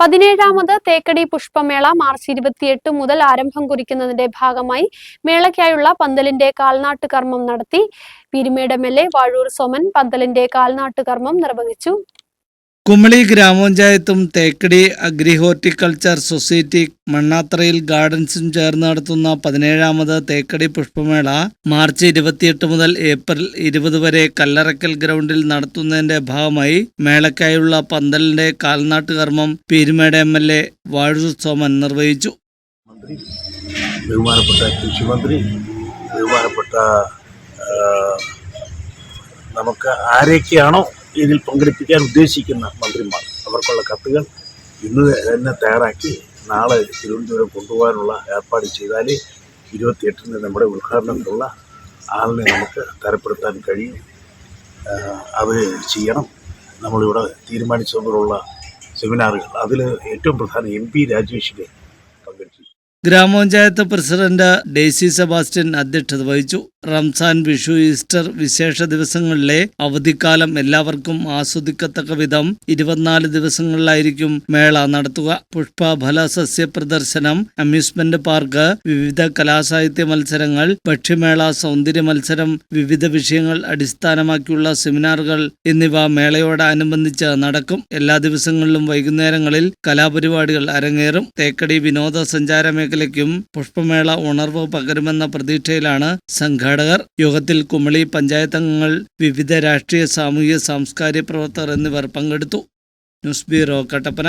പതിനേഴാമത് Thekkady പുഷ്പമേള March ഇരുപത്തിയെട്ട് മുതൽ ആരംഭം കുറിക്കുന്നതിന്റെ ഭാഗമായി മേളയ്ക്കായുള്ള പന്തലിന്റെ കാൽനാട്ട് കർമ്മം നടത്തി പീരുമേട് എം വാഴൂർ സോമൻ പന്തലിന്റെ കാൽനാട്ട് കർമ്മം നിർവഹിച്ചു. കുമളി ഗ്രാമപഞ്ചായത്തും തേക്കടി അഗ്രി ഹോർട്ടിക്കൾച്ചർ സൊസൈറ്റി മണ്ണാത്രയിൽ ഗാർഡൻസും ചേർന്ന് നടത്തുന്ന പതിനേഴാമത് തേക്കടി പുഷ്പമേള മാർച്ച് ഇരുപത്തിയെട്ട് മുതൽ ഏപ്രിൽ ഇരുപത് വരെ കല്ലറക്കൽ ഗ്രൗണ്ടിൽ നടത്തുന്നതിന്റെ ഭാഗമായി മേളയ്ക്കായുള്ള പന്തലിന്റെ കാൽനാട്ട് കർമ്മം Peermade M L A Vazhoor Soman നിർവഹിച്ചു. ബഹുമാനപ്പെട്ട ബഹുമാനപ്പെട്ട നമുക്ക് ആരെയൊക്കെയാണോ ഇതിൽ പങ്കെടുപ്പിക്കാൻ ഉദ്ദേശിക്കുന്ന മന്ത്രിമാർ. അവർക്കുള്ള കത്തുകൾ ഇന്ന് തന്നെ തയ്യാറാക്കി നാളെ തിരുവനന്തപുരം കൊണ്ടുപോകാനുള്ള ഏർപ്പാട് ചെയ്താൽ ഇരുപത്തിയെട്ടിന് നമ്മുടെ ഉദ്ഘാടനത്തിലുള്ള ആളിനെ നമുക്ക് തരപ്പെടുത്താൻ കഴിയും. അത് ചെയ്യണം. നമ്മളിവിടെ തീരുമാനിച്ചതുപോലുള്ള സെമിനാറുകൾ. അതിൽ ഏറ്റവും പ്രധാനം എം പി പങ്കെടുത്തു ഗ്രാമപഞ്ചായത്ത് പ്രസിഡന്റ് ഡേസി സെബാസ്റ്റ്യൻ അധ്യക്ഷത വഹിച്ചു. റംസാൻ വിഷു ഈസ്റ്റർ വിശേഷ ദിവസങ്ങളിലെ അവധിക്കാലം എല്ലാവർക്കും ആസ്വദിക്കത്തക്ക വിധം ഇരുപത്തിനാല് ദിവസങ്ങളിലായിരിക്കും മേള നടത്തുക. പുഷ്പഫല സസ്യ പ്രദർശനം അമ്യൂസ്മെന്റ് പാർക്ക് വിവിധ കലാസാഹിത്യ മത്സരങ്ങൾ ഭക്ഷ്യമേള സൗന്ദര്യ മത്സരം വിവിധ വിഷയങ്ങൾ അടിസ്ഥാനമാക്കിയുള്ള സെമിനാറുകൾ എന്നിവ മേളയോടനുബന്ധിച്ച് നടക്കും. എല്ലാ ദിവസങ്ങളിലും വൈകുന്നേരങ്ങളിൽ കലാപരിപാടികൾ അരങ്ങേറും. തേക്കടി വിനോദസഞ്ചാര മേഖലയ്ക്കും പുഷ്പമേള ഉണർവ് പകരുമെന്ന പ്രതീക്ഷയിലാണ് സംഘാടകർ. യോഗത്തിൽ കുമളി പഞ്ചായത്ത് അംഗങ്ങൾ വിവിധ രാഷ്ട്രീയ സാമൂഹിക സാംസ്കാരിക പ്രവർത്തകർ എന്നിവർ പങ്കെടുത്തു. News bureau Kattappana.